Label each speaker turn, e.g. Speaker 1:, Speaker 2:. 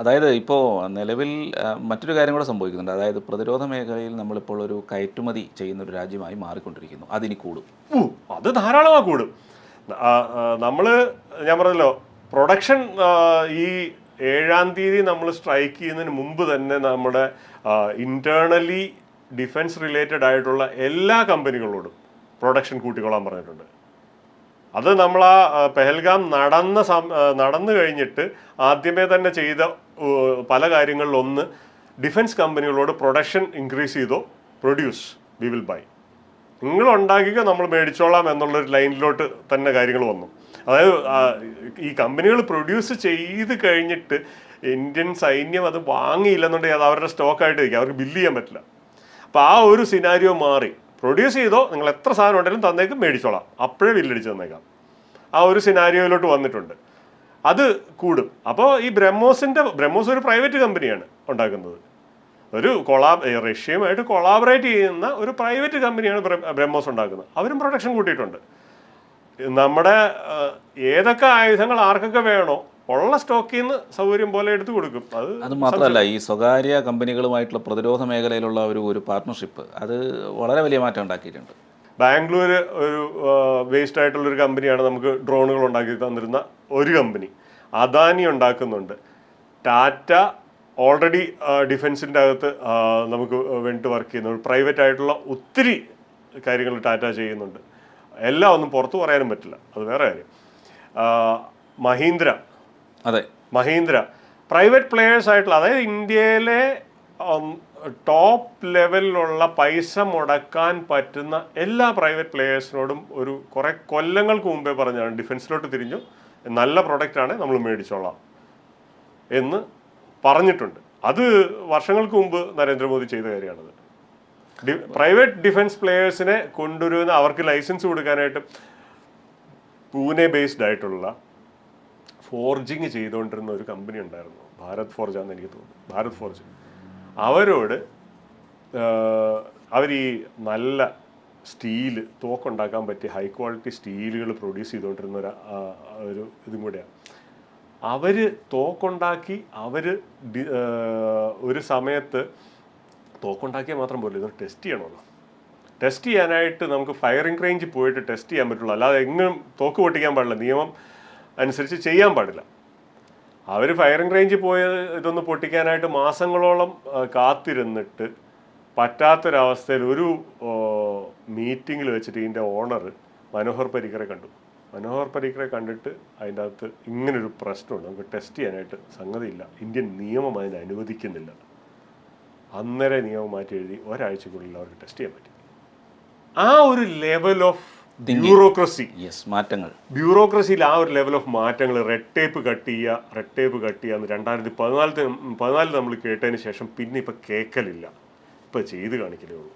Speaker 1: അതായത് ഇപ്പോൾ നിലവിൽ മറ്റൊരു കാര്യം കൂടെ സംഭവിക്കുന്നുണ്ട്. അതായത് പ്രതിരോധ മേഖലയിൽ നമ്മളിപ്പോൾ ഒരു കയറ്റുമതി ചെയ്യുന്ന ഒരു രാജ്യമായി മാറിക്കൊണ്ടിരിക്കുന്നു. അതിന് കൂടും.
Speaker 2: അത് ധാരാളமாக കൂടും. നമ്മൾ ഞാൻ പറഞ്ഞല്ലോ പ്രൊഡക്ഷൻ ഈ ഏഴാം തീയതി നമ്മൾ സ്ട്രൈക്ക് ചെയ്യുന്നതിന് മുമ്പ് തന്നെ നമ്മുടെ ഇന്റേണലി ഡിഫൻസ് റിലേറ്റഡ് ആയിട്ടുള്ള എല്ലാ കമ്പനികളോടും പ്രൊഡക്ഷൻ കൂട്ടിക്കൊള്ളാൻ പറഞ്ഞിട്ടുണ്ട്. അത് നമ്മൾ ആ പെഹൽഗാം നടന്ന നടന്നു കഴിഞ്ഞിട്ട് ആദ്യമേ തന്നെ ചെയ്ത പല കാര്യങ്ങളിലൊന്ന് ഡിഫൻസ് കമ്പനികളോട് പ്രൊഡക്ഷൻ ഇൻക്രീസ് ചെയ്തോ പ്രൊഡ്യൂസ് വി വിൽ ബൈ നിങ്ങൾ ഉണ്ടാക്കിക്കോ നമ്മൾ മേടിച്ചോളാം എന്നുള്ളൊരു ലൈനിലോട്ട് തന്നെ കാര്യങ്ങൾ വന്നു. അതായത് ഈ കമ്പനികൾ പ്രൊഡ്യൂസ് ചെയ്ത് കഴിഞ്ഞിട്ട് ഇന്ത്യൻ സൈന്യം അത് വാങ്ങിയില്ലെന്നുണ്ടെങ്കിൽ അത് അവരുടെ സ്റ്റോക്കായിട്ട് ഇരിക്കും അവർക്ക് ബില്ല് ചെയ്യാൻ പറ്റില്ല. അപ്പോൾ ആ ഒരു സിനാരിയോ മാറി. പ്രൊഡ്യൂസ് ചെയ്തോ നിങ്ങൾ എത്ര സാധനം ഉണ്ടെങ്കിലും തന്നേക്ക് മേടിച്ചോളാം. അപ്പോഴേ ബില്ലടിച്ച് തന്നേക്കാം. ആ ഒരു സിനാരിയോയിലോട്ട് വന്നിട്ടുണ്ട്. അത് കൂടും. അപ്പോൾ ഈ ബ്രഹ്മോസിന്റെ ബ്രഹ്മോസ് ഒരു പ്രൈവറ്റ് കമ്പനിയാണ് ഉണ്ടാക്കുന്നത്. ഒരു കൊളാ റഷ്യയുമായിട്ട് കൊളാബറേറ്റ് ചെയ്യുന്ന ഒരു പ്രൈവറ്റ് കമ്പനിയാണ് ബ്രഹ്മോസ് ഉണ്ടാക്കുന്നത്. അവരും പ്രൊഡക്ഷൻ കൂട്ടിയിട്ടുണ്ട്. നമ്മുടെ ഏതൊക്കെ ആയുധങ്ങൾ ആർക്കൊക്കെ വേണോ ഉള്ള സ്റ്റോക്കിൽ നിന്ന് സൗകര്യം പോലെ എടുത്തു കൊടുക്കും. അത്
Speaker 1: അത് മാത്രമല്ല ഈ സ്വകാര്യ കമ്പനികളുമായിട്ടുള്ള പ്രതിരോധ മേഖലയിലുള്ള ഒരു ഒരു പാർട്ട്ണർഷിപ്പ് അത് വളരെ വലിയ മാറ്റം ഉണ്ടാക്കിയിട്ടുണ്ട്.
Speaker 2: ബാംഗ്ലൂർ ഒരു വേസ്റ്റ് ആയിട്ടുള്ള ഒരു കമ്പനിയാണ് നമുക്ക് ഡ്രോണുകൾ ഉണ്ടാക്കി തന്നിരുന്ന ഒരു കമ്പനി അദാനി ഉണ്ടാക്കുന്നുണ്ട്. ടാറ്റ ഓൾറെഡി ഡിഫൻസിന്റെ അകത്ത് നമുക്ക് വേണ്ടിയിട്ട് വർക്ക് ചെയ്യുന്നുണ്ട്. പ്രൈവറ്റ് ആയിട്ടുള്ള ഒത്തിരി കാര്യങ്ങൾ ടാറ്റ ചെയ്യുന്നുണ്ട്. എല്ലാം ഒന്നും പുറത്തു പറയാനും പറ്റില്ല. അത് വേറെ കാര്യം. മഹീന്ദ്ര.
Speaker 1: അതെ.
Speaker 2: മഹീന്ദ്ര. പ്രൈവറ്റ് പ്ലെയേഴ്സ് ആയിട്ടുള്ള അതായത് ഇന്ത്യയിലെ ടോപ്പ് ലെവലിലുള്ള പൈസ മുടക്കാൻ പറ്റുന്ന എല്ലാ പ്രൈവറ്റ് പ്ലെയേഴ്സിനോടും ഒരു കുറേ കൊല്ലങ്ങൾക്ക് മുമ്പേ പറഞ്ഞാണ് ഡിഫൻസിലോട്ട് തിരിഞ്ഞു. നല്ല പ്രൊഡക്റ്റാണ് നമ്മൾ മേടിച്ചോളാം എന്ന് പറഞ്ഞിട്ടുണ്ട്. അത് വർഷങ്ങൾക്ക് മുമ്പ് നരേന്ദ്രമോദി ചെയ്ത കാര്യമാണത്. പ്രൈവറ്റ് ഡിഫൻസ് പ്ലെയേഴ്സിനെ കൊണ്ടുവരുന്ന അവർക്ക് ലൈസൻസ് കൊടുക്കാനായിട്ട് പൂനെ ബേസ്ഡ് ആയിട്ടുള്ള ഫോർജിങ് ചെയ്തുകൊണ്ടിരുന്ന ഒരു കമ്പനി ഉണ്ടായിരുന്നു. ഭാരത് ഫോർജ് ആണെന്ന് എനിക്ക് തോന്നുന്നു. ഭാരത് ഫോർജ് അവരോട് അവർ ഈ നല്ല സ്റ്റീൽ തോക്കുണ്ടാക്കാൻ പറ്റിയ ഹൈ ക്വാളിറ്റി സ്റ്റീലുകൾ പ്രൊഡ്യൂസ് ചെയ്തുകൊണ്ടിരുന്ന ഒരു ഒരു ഇതും കൂടെയാണ്. അവർ തോക്കുണ്ടാക്കി അവർ ഒരു സമയത്ത് തോക്കുണ്ടാക്കിയാൽ മാത്രം പോലും ഇതൊരു ടെസ്റ്റ് ചെയ്യണമല്ലോ. ടെസ്റ്റ് ചെയ്യാനായിട്ട് നമുക്ക് ഫയറിംഗ് റേഞ്ചിൽ പോയിട്ട് ടെസ്റ്റ് ചെയ്യാൻ പറ്റുള്ളൂ. അല്ലാതെ എങ്ങും തോക്ക് പൊട്ടിക്കാൻ പാടില്ല. നിയമം അനുസരിച്ച് ചെയ്യാൻ പാടില്ല. അവർ ഫയറിംഗ് റേഞ്ചിൽ പോയ ഇതൊന്ന് പൊട്ടിക്കാനായിട്ട് മാസങ്ങളോളം കാത്തിരുന്നിട്ട് പറ്റാത്തൊരവസ്ഥയിൽ ഒരു മീറ്റിങ്ങിൽ വെച്ചിട്ട് ഇതിന്റെ ഓണർ മനോഹർ പരീക്കറെ കണ്ടു. മനോഹർ പരീക്കറെ കണ്ടിട്ട് അതിന്റെ അകത്ത് ഇങ്ങനൊരു പ്രശ്നമുണ്ട്. നമുക്ക് ടെസ്റ്റ് ചെയ്യാനായിട്ട് സംഗതിയില്ല. ഇന്ത്യൻ നിയമം അതിനെ അനുവദിക്കുന്നില്ല. അന്നേരം നിയമം മാറ്റി എഴുതി ഒരാഴ്ചക്കുള്ളിൽ അവർക്ക് ടെസ്റ്റ് ചെയ്യാൻ പറ്റി. ആ ഒരു ലെവൽ ഓഫ് ബ്യൂറോക്രസി.
Speaker 1: മാറ്റങ്ങൾ.
Speaker 2: ബ്യൂറോക്രസിയിൽ ആ ഒരു ലെവൽ ഓഫ് മാറ്റങ്ങൾ റെഡ് ടേപ്പ് കട്ട് ചെയ്യുക റെഡ് ടേപ്പ് കട്ട് ചെയ്യുക എന്ന് രണ്ടായിരത്തി പതിനാലിന് പതിനാലിൽ നമ്മൾ കേട്ടതിന് ശേഷം പിന്നെ ഇപ്പം കേൾക്കലില്ല. ഇപ്പം ചെയ്ത് കാണിക്കലേ ഉള്ളൂ.